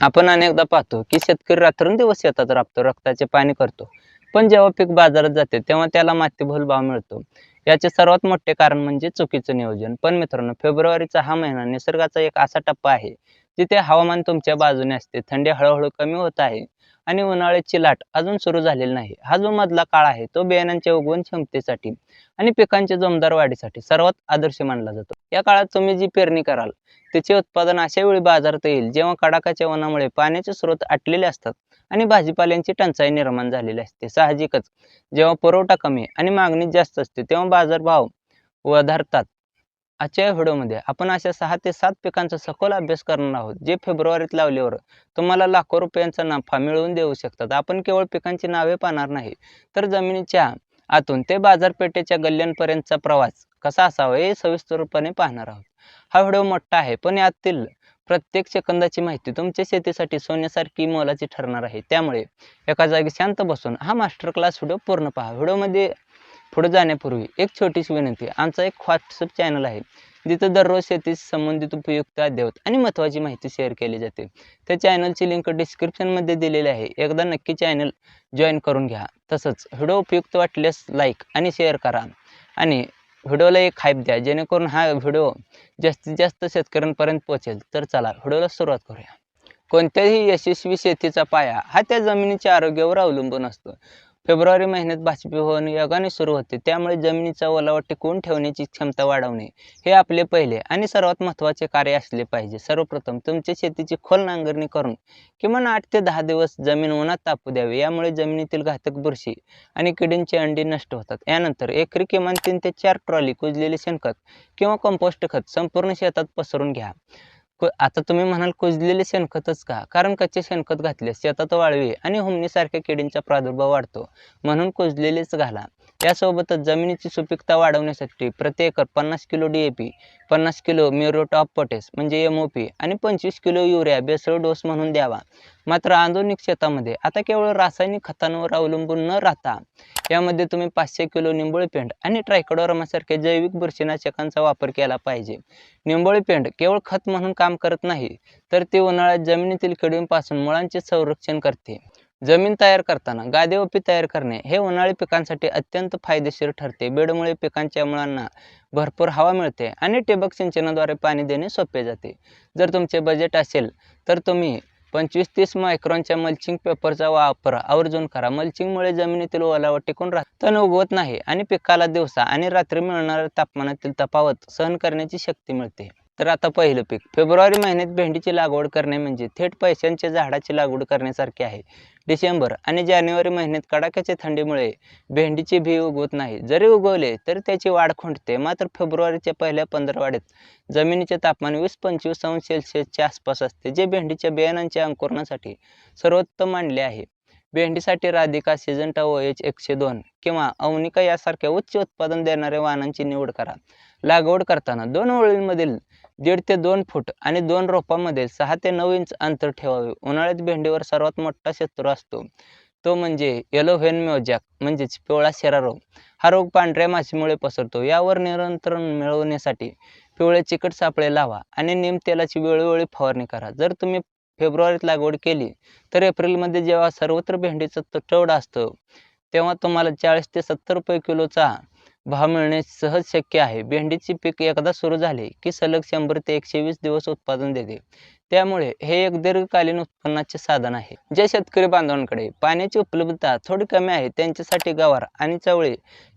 आपण अनेकदा पाहतो की शेतकरी रात्रंदिवस शेतात राबतो रक्ताचे पाणी करतो. पण जेव्हा पीक बाजारात जाते तेव्हा त्याला मातीभूल भाव मिळतो. याचे सर्वात मोठे कारण म्हणजे चुकीचं नियोजन. पण मित्रांनो फेब्रुवारीचा हा महिना निसर्गाचा एक असा टप्पा आहे जिथे हवामान तुमच्या बाजूने असते थंडी हळूहळू कमी होत आहे आणि उन्हाळ्याची लाट अजून सुरू झालेली नाही. हा जो मधला काळ आहे तो बियाण्यांच्या उगवण क्षमतेसाठी आणि पिकांच्या जोमदार वाढीसाठी सर्वात आदर्श मानला जातो. या काळात तुम्ही जी पेरणी कराल तिचे उत्पादन अशा वेळी बाजारात येईल जेव्हा कडाकाच्या वनामुळे पाण्याचे स्रोत आटलेले असतात आणि भाजीपाल्यांची टंचाई निर्माण झालेली असते. साहजिकच जेव्हा पुरवठा कमी आणि मागणी जास्त असते तेव्हा बाजारभाव वधारतात. आजच्या व्हिडिओमध्ये आपण अशा सहा ते सात पिकांचा सखोल अभ्यास करणार आहोत जे फेब्रुवारीत लावल्यावर तुम्हाला लाखो रुपयांचा नफा मिळवून देऊ शकतात. आपण केवळ पिकांची नावे पाहणार नाही तर जमिनीच्या आतून ते बाजारपेठेच्या गल्ल्यांपर्यंतचा प्रवास कसा असावा हे सविस्तरपणे पाहणार आहोत. हा व्हिडिओ मोठा आहे पण यातील प्रत्येक सेकंदाची माहिती तुमच्या शेतीसाठी सोन्यासारखी मोलाची ठरणार आहे. त्यामुळे एका जागी शांत बसून हा मास्टर क्लास व्हिडिओ पूर्ण पहा. व्हिडिओमध्ये पुढे जाण्यापूर्वी एक छोटीशी विनंती. आमचा एक व्हॉट्सअप चॅनल आहे. जिथं दररोज शेतीशी संबंधित उपयुक्त अद्ययावत आणि महत्त्वाची माहिती शेअर केली जाते. त्या चॅनलची लिंक डिस्क्रिप्शनमध्ये दिलेली आहे. एकदा नक्की चॅनल जॉईन करून घ्या. तसंच व्हिडिओ उपयुक्त वाटल्यास लाईक आणि शेअर करा. आणि व्हिडिओला एक हाईप द्या जेणेकरून हा व्हिडिओ जास्तीत जास्त शेतकऱ्यांपर्यंत पोहोचेल. तर चला व्हिडिओला सुरुवात करूया. कोणत्याही यशस्वी शेतीचा पाया हा त्या जमिनीच्या आरोग्यावर अवलंबून असतो. फेब्रुवारी महिन्यात बाष्पीभवन योगाने सुरू होते. त्यामुळे जमिनीचा ओलावा टिकवून ठेवण्याची क्षमता वाढवणे हे आपले पहिले आणि सर्वात महत्त्वाचे कार्य असले पाहिजे. सर्वप्रथम तुमच्या शेतीची खोल नांगरणी करून किमान आठ ते दहा दिवस जमीन उन्हात तापू द्यावी. यामुळे जमिनीतील घातक बुरशी आणि किडींची अंडी नष्ट होतात. यानंतर एकरी किमान तीन ते चार ट्रॉली कुजलेले शेणखत किंवा कंपोस्ट खत संपूर्ण शेतात पसरून घ्या. आता तुम्ही म्हणाल कुजलेले शेणखतच का? कारण कच्चे शेणखत घातले शेतात वाळवी आणि हुमणीसारख्या किडींचा प्रादुर्भाव वाढतो. म्हणून कुजलेलेच घाला. यासोबतच जमिनीची सुपीकता वाढवण्यासाठी प्रति एकर पन्नास किलो डी ए पी पन्नास किलो म्युरोट ऑफ पोटेस म्हणजे एम ओ पी आणि पंचवीस किलो युरिया बेसळ डोस म्हणून द्यावा. मात्र आधुनिक शेतामध्ये आता केवळ रासायनिक खतांवर अवलंबून न राहता यामध्ये तुम्ही पाचशे किलो निंबोळी पेंड आणि ट्रायकोडोरमासारख्या जैविक बुरशीनाशकांचा वापर केला पाहिजे. निंबोळी पेंड केवळ खत म्हणून काम करत नाही तर ते उन्हाळ्यात जमिनीतील किडींपासून मुळांचे संरक्षण करते. जमीन तयार करताना गादेओपी तयार करणे हे उन्हाळी पिकांसाठी अत्यंत फायदेशीर ठरते. बेडमुळे पिकांच्या मुळांना भरपूर हवा मिळते आणि ठिबक सिंचनाद्वारे पाणी देणे सोपे जाते. जर तुमचे बजेट असेल तर तुम्ही पंचवीस तीस मायक्रॉनच्या मल्चिंग पेपरचा वापर आवर्जून करा. मल्चिंगमुळे जमिनीतील ओलावा टिकून राहत तण उगवत नाही आणि पिकाला दिवसा आणि रात्री मिळणाऱ्या तापमानातील तफावत सहन करण्याची शक्ती मिळते. तर आता पहिलं पीक. फेब्रुवारी महिन्यात भेंडीची लागवड करणे म्हणजे थेट पैशांच्या झाडाची लागवड करण्यासारखे आहे. डिसेंबर आणि जानेवारी महिन्यात कडाक्याच्या थंडीमुळे भेंडीचे बी उगवत नाही. जरी उगवले तरी त्याची वाढ खुंटते. मात्र फेब्रुवारीच्या पहिल्या पंधरवाड्यात जमिनीचे तापमान वीस पंचवीस अंश सेल्सिअसच्या आसपास असते जे भेंडीच्या बियाणांच्या अंकुरणासाठी सर्वोत्तम मानले आहे. भेंडीसाठी राधिका सिजंटा ओ एच एकशे दोन किंवा अवनिका यासारख्या उच्च उत्पादन देणाऱ्या वाहनांची निवड करा. लागवड करताना दोन ओळींमधील दीड ते दोन फूट आणि दोन रोपांमध्ये सहा ते नऊ इंच अंतर ठेवावे. उन्हाळ्यात भेंडीवर सर्वात मोठा शत्रू असतो. तो म्हणजे येलो व्हेन म्योजॅक म्हणजेच पिवळा शेरा रोग. हा रोग पांढऱ्या माशीमुळे पसरतो. यावर नियंत्रण मिळवण्यासाठी पिवळे चिकट सापळे लावा आणि नीम तेलाची वेळोवेळी फवारणी करा. जर तुम्ही फेब्रुवारीत लागवड केली तर एप्रिलमध्ये जेव्हा सर्वत्र भेंडीचा तुटवडा असतो तेव्हा तुम्हाला चाळीस ते सत्तर रुपये किलोचा भाव मिळणे सहज शक्य आहे. भेंडीचे पीक एकदा सुरू झाले की सलग शंभर ते एकशे वीस दिवस उत्पादन देते. त्यामुळे हे एक दीर्घकालीन उत्पन्नाचे साधन आहे. जे शेतकरी बांधवांकडे पाण्याची उपलब्धता थोडी कमी आहे त्यांच्यासाठी गवार आणि चवळी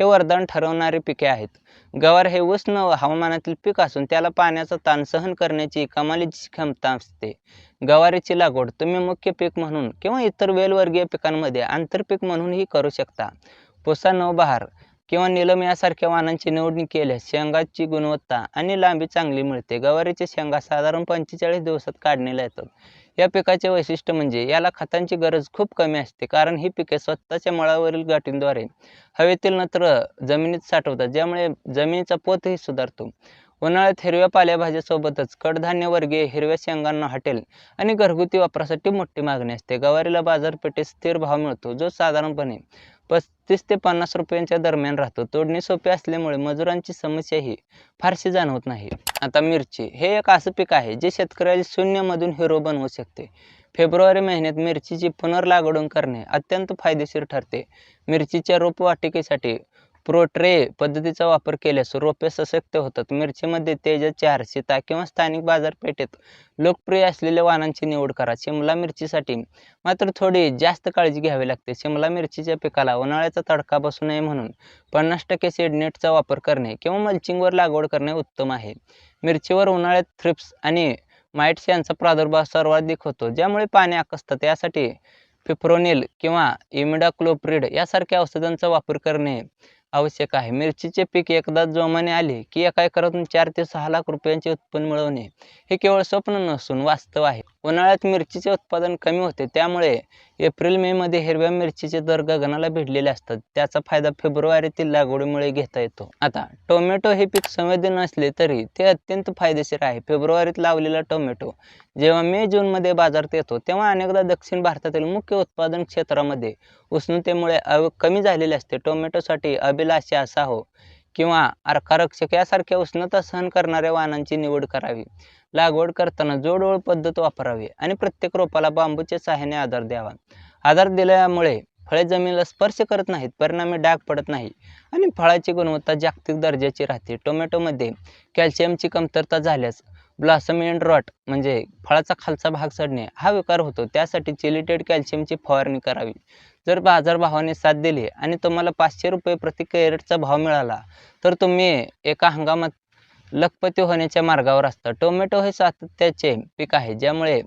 हे वरदान ठरवणारे पिके आहेत. गवार हे उष्ण हवामानातील पीक असून त्याला पाण्याचा ताण सहन करण्याची कमालीची क्षमता असते. गवारीची लागवड तुम्ही मुख्य पीक म्हणून किंवा इतर वेलवर्गीय पिकांमध्ये आंतरपीक म्हणूनही करू शकता. पुसा नवबहार किंवा निलम यासारख्या वाहनांची निवडणी केल्यास शेंगाची गुणवत्ता आणि लांबी चांगली मिळते. गवारीचे शेंगा साधारण पंचेचाळीस दिवसात काढणीला येतात. या पिकाचे वैशिष्ट्य म्हणजे याला खतांची गरज खूप कमी असते कारण ही पिके स्वतःच्या मळावरील गाठींद्वारे हवेतील नत्र जमिनीत साठवतात ज्यामुळे जमिनीचा पोतही सुधारतो. उन्हाळ्यात हिरव्या पालेभाज्यासोबतच कडधान्य वर्गीय हिरव्या शेंगांना हॉटेल आणि घरगुती वापरासाठी मोठी मागणी असते. गवारीला बाजारपेठेत स्थिर भाव मिळतो जो साधारणपणे पस्तीस ते पन्नास रुपयांच्या दरम्यान राहतो. तोडणी सोपी असल्यामुळे मजुरांची समस्याही फारशी जाणवत नाही. आता मिरची हे एक असं पीक आहे जे शेतकऱ्याला शून्यमधून हिरो बनवू शकते. फेब्रुवारी महिन्यात मिरचीची पुनर्लागवडून करणे अत्यंत फायदेशीर ठरते. मिरचीच्या रोपवाटिकेसाठी प्रोट्रे पद्धतीचा वापर केल्यास रोपे सशक्त होतात. मिरचीमध्ये तेज चार सीता किंवा स्थानिक बाजारपेठेत लोकप्रिय असलेल्या वाहनांची निवड करा. शिमला मिरचीसाठी मात्र थोडी जास्त काळजी घ्यावी लागते. शिमला मिरचीच्या पिकाला उन्हाळ्याचा तडका बसू नये म्हणून पन्नास टक्के शेडनेटचा वापर करणे किंवा मल्चिंगवर लागवड करणे उत्तम आहे. मिरचीवर उन्हाळ्यात थ्रिप्स आणि माइट्स यांचा प्रादुर्भाव सर्वाधिक होतो ज्यामुळे पाणी आकसतात. यासाठी फिप्रोनिल किंवा इमिडाक्लोप्रिड यासारख्या औषधांचा वापर करणे आवश्यक आहे. मिरचीचे पीक एकदा जोमाने आले की एका एकरातून चार ते सहा लाख रुपयांचे उत्पन्न मिळवणे हे केवळ स्वप्न नसून वास्तव आहे. उन्हाळ्यात मिरचीचे उत्पादन कमी होते. त्यामुळे एप्रिल मे मध्ये हिरव्या मिरचीचे दर गगनाला भिडलेले असतात. त्याचा फायदा फेब्रुवारीतील लागवडीमुळे घेता येतो. आता टोमॅटो हे पीक संवेदन नसले तरी ते अत्यंत फायदेशीर आहे. फेब्रुवारीत लावलेला टोमॅटो जेव्हा मे जूनमध्ये बाजारात येतो तेव्हा अनेकदा दक्षिण भारतातील मुख्य उत्पादन क्षेत्रामध्ये उष्णतेमुळे अव कमी झालेले असते. टोमॅटोसाठी अभिलाष असा हो किंवा अर्कारक्षक यासारख्या उष्णता सहन करणाऱ्या वाहनांची निवड करावी. लागवड करताना जोडओळ पद्धत वापरावी आणि प्रत्येक रोपाला बांबूच्या साह्याने आधार द्यावा. आधार दिल्यामुळे फळे जमिनीला स्पर्श करत नाहीत परिणामी डाग पडत नाही आणि फळाची गुणवत्ता जागतिक दर्जाची राहते. टोमॅटोमध्ये कॅल्शियमची कमतरता झाल्यास ब्लॉसम एंड रॉट म्हणजे फळाचा खालचा भाग सडणे हा विकार होतो. त्यासाठी चिलिटेड कॅल्शियमची फवारणी करावी. जर बाजारभावाने साथ दिली आणि तुम्हाला पाचशे रुपये प्रति कॅरेटचा भाव मिळाला तर तुम्ही एका हंगामात लखपती होण्याच्या मार्गावर असता. टोमॅटो हे सातत्याचे पीक आहे ज्यामुळे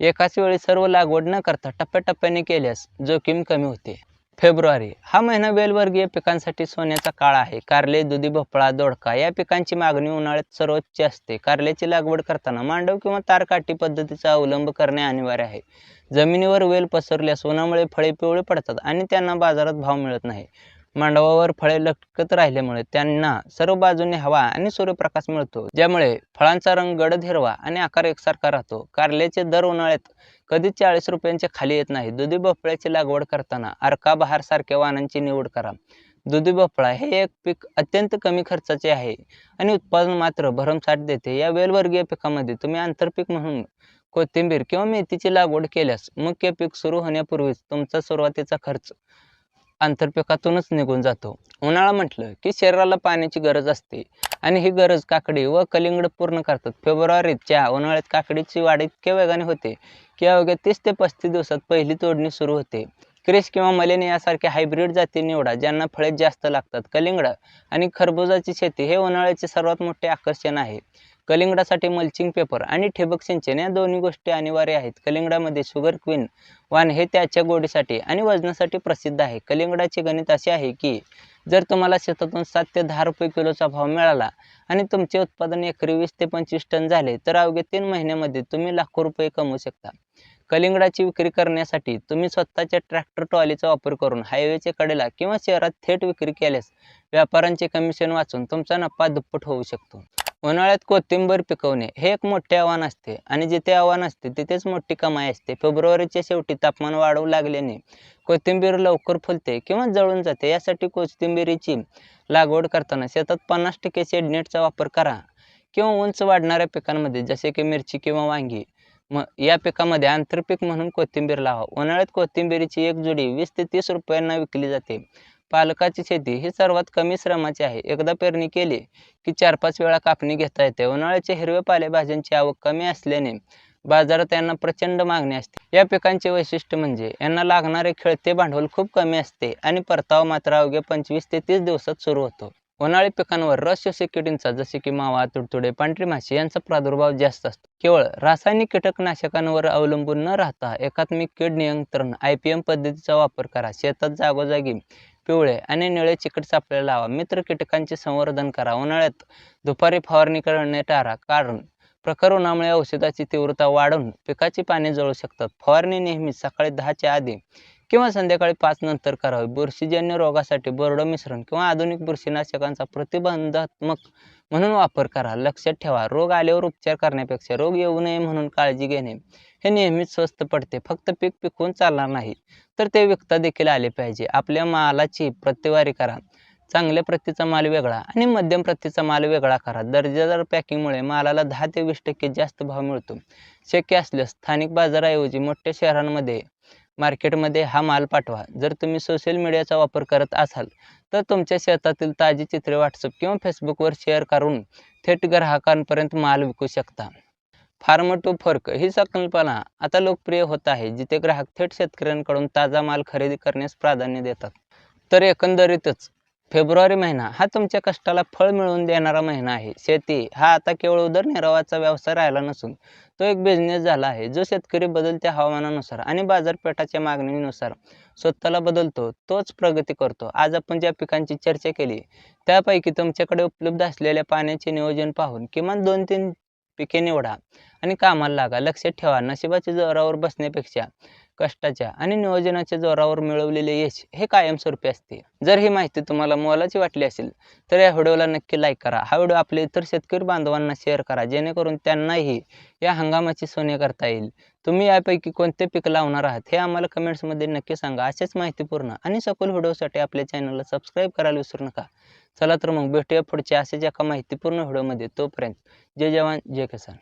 एकाच वेळी सर्व लागवड न करता टप्प्याटप्प्याने केल्यास जोखीम कमी होते. फेब्रुवारी. हा महिना वेलवर्गीय पिकांसाठी सोन्याचा काळ आहे. कारले दुधी भोपळा दोडका या पिकांची मागणी उन्हाळ्यात सर्वोच्च असते. कारल्याची लागवड करताना मांडव किंवा तारकाठी पद्धतीचा अवलंब करणे अनिवार्य आहे. जमिनीवर वेल पसरल्यास उन्हामुळे फळे पिवळे पडतात आणि त्यांना बाजारात भाव मिळत नाही. मांडवावर फळे लटकत राहिल्यामुळे त्यांना सर्व बाजूने हवा आणि सूर्यप्रकाश मिळतो. ज्यामुळे फळांचा रंग गडद हिरवा आणि आकार एकसारखा राहतो. कारल्याचे दर उन्हाळ्यात कधीच चाळीस रुपयांच्या खाली येत नाही. दुधी भोपळ्याची लागवड करताना अर्का बहार सारख्या वाहनांची निवड करा. दुधी भोपळा हे एक पीक अत्यंत कमी खर्चाचे आहे आणि उत्पादन मात्र भरमसाठ देते. या वेलवर्गीय पिकामध्ये तुम्ही आंतरपीक म्हणून कोथिंबीर किंवा मेथीची लागवड केल्यास मुख्य पीक सुरू होण्यापूर्वीच तुमचा सुरुवातीचा खर्च आंतरपिकातूनच निघून जातो. उन्हाळा म्हटलं की शरीराला पाण्याची गरज असते. आणि ही गरज काकडी व कलिंगड पूर्ण करतात. फेब्रुवारीच्या उन्हाळ्यात काकडीची वाढ इतक्या वेगाने होते की अवघ्या तीस ते पस्तीस दिवसात पहिली तोडणी सुरू होते. क्रिस किंवा मलेने यासारख्या हायब्रिड जाती निवडा ज्यांना फळे जास्त लागतात. कलिंगड आणि खरबुजाची शेती हे उन्हाळ्याचे सर्वात मोठे आकर्षण आहे. कलिंगडासाठी मल्चिंग पेपर आणि ठिबक सिंचन या दोन्ही गोष्टी अनिवार्य आहेत. कलिंगडामध्ये शुगर क्वीन वाण हे त्याच्या गोडीसाठी आणि वजनासाठी प्रसिद्ध आहे. कलिंगडाचे गणित असे आहे की जर तुम्हाला शेतातून सात ते दहा रुपये किलोचा भाव मिळाला आणि तुमचे उत्पादन एकरी वीस ते पंचवीस टन झाले तर अवघ्या तीन महिन्यामध्ये तुम्ही लाखो रुपये कमवू शकता. कलिंगडाची विक्री करण्यासाठी तुम्ही स्वतःच्या ट्रॅक्टर ट्रॉलीचा वापर करून हायवेच्या कडेला किंवा शहरात थेट विक्री केल्यास व्यापाऱ्यांचे कमिशन वाचून तुमचा नफा दुप्पट होऊ शकतो. उन्हाळ्यात कोथिंबीर पिकवणे हे एक मोठे आव्हान असते. आणि जिथे आव्हान असते तिथेच मोठी कमाई असते. फेब्रुवारीच्या शेवटी तापमान वाढवू लागल्याने कोथिंबीर लवकर फुलते किंवा जळून जाते. यासाठी कोथिंबिरीची लागवड करताना शेतात पन्नास टक्के शेडनेटचा वापर करा किंवा उंच वाढणाऱ्या पिकांमध्ये जसे की मिरची किंवा वांगी म या पिकामध्ये आंतरपीक म्हणून कोथिंबीर लावा. उन्हाळ्यात कोथिंबीरीची एक जोडी वीस ते तीस रुपयांना विकली जाते. पालकाची शेती ही सर्वात कमी श्रमाची आहे. एकदा पेरणी केली की चार पाच वेळा कापणी घेता येते. उन्हाळ्याच्या हिरव्या पालेभाज्यांची आवक कमी असल्याने बाजारात यांना प्रचंड मागणी असते. या पिकांचे वैशिष्ट्य म्हणजे यांना लागणारे खेळते भांडवल खूप कमी असते आणि परतावा मात्र अवघ्या पंचवीस ते तीस दिवसात सुरू होतो. उन्हाळी पिकांवर रस शोषक किडींचा जसे की मावा तुडतुडे पांढरी माशी यांचा प्रादुर्भाव जास्त असतो. केवळ रासायनिक कीटकनाशकांवर अवलंबून न राहता एकात्मिक कीड नियंत्रण आय पी एम पद्धतीचा वापर करा. शेतात जागोजागी पिवळे आणि निळे चिकट सापळे लावा. मित्र कीटकांचे संवर्धन करा. उन्हाळ्यात दुपारी फवारणी करणे टाळा. कारण प्रखर उन्हामुळे औषधाची तीव्रता वाढून पिकाची पाने जळू शकतात. फवारणी नेहमी सकाळी दहाच्या आधी किंवा संध्याकाळी पाच नंतर करावी. बुरशीजन्य रोगासाठी बोरडो मिश्रण किंवा आधुनिक बुरशीनाशकांचा प्रतिबंधात्मक म्हणून वापर करा. लक्षात ठेवा रोग आल्यावर उपचार करण्यापेक्षा रोग येऊ नये म्हणून काळजी घेणे. हे नेहमीच स्वस्त पडते फक्त पीक पिकवून चालणार नाही. तर ते विकता देखील आले पाहिजे. आपल्या मालाची प्रत्यवारी करा. चांगल्या प्रतीचा माल वेगळा आणि मध्यम प्रतीचा माल वेगळा करा. दर्जेदार पॅकिंगमुळे मालाला दहा ते वीस टक्के जास्त भाव मिळतो. शक्य असल्यास स्थानिक बाजाराऐवजी मोठ्या शहरांमध्ये मार्केटमध्ये हा माल पाठवा. जर तुम्ही सोशल मीडियाचा वापर करत असाल तर तुमच्या शेतातील ताजी चित्रे व्हॉट्सअप किंवा फेसबुकवर शेअर करून थेट ग्राहकांपर्यंत माल विकू शकता. फार्म टू फर्क ही संकल्पना आता लोकप्रिय होत आहे जिथे ग्राहक थेट शेतकऱ्यांकडून ताजा माल खरेदी करण्यास प्राधान्य देतात. तर एकंदरीतच फेब्रुवारी महिना हा तुमच्या कष्टाला फळ मिळवून देणारा महिना आहे. शेती हा आता केवळ उदरनिर्वाहाचा व्यवसाय राहिला नसून तो एक बिझनेस झाला आहे. जो शेतकरी बदलत्या हवामानानुसार आणि बाजारपेठाच्या मागणीनुसार स्वतःला बदलतो तोच प्रगती करतो. आज आपण ज्या पिकांची चर्चा केली त्यापैकी तुमच्याकडे उपलब्ध असलेल्या पाण्याचे नियोजन पाहून किमान दोन तीन पिके निवडा आणि कामाला लागा. लक्षात ठेवा. नशिबाच्या जोरावर बसण्यापेक्षा कष्टाच्या आणि नियोजनाच्या जोरावर मिळवलेले यश हे कायमस्वरूपी असते. जर ही माहिती तुम्हाला मोलाची वाटली असेल तर या व्हिडिओला नक्की लाईक करा. हा व्हिडिओ आपले इतर शेतकरी बांधवांना शेअर करा जेणेकरून त्यांनाही या हंगामाची सोने करता येईल. तुम्ही यापैकी कोणते पीक लावणार आहात हे आम्हाला कमेंट्समध्ये नक्की सांगा. अशाच माहितीपूर्ण आणि सखोल व्हिडिओसाठी आपल्या चॅनलला सबस्क्राईब करायला विसरू नका. चला तर मग भेटूया पुढच्या असेच एका माहितीपूर्ण व्हिडिओमध्ये. तोपर्यंत जय जवान जय किसान.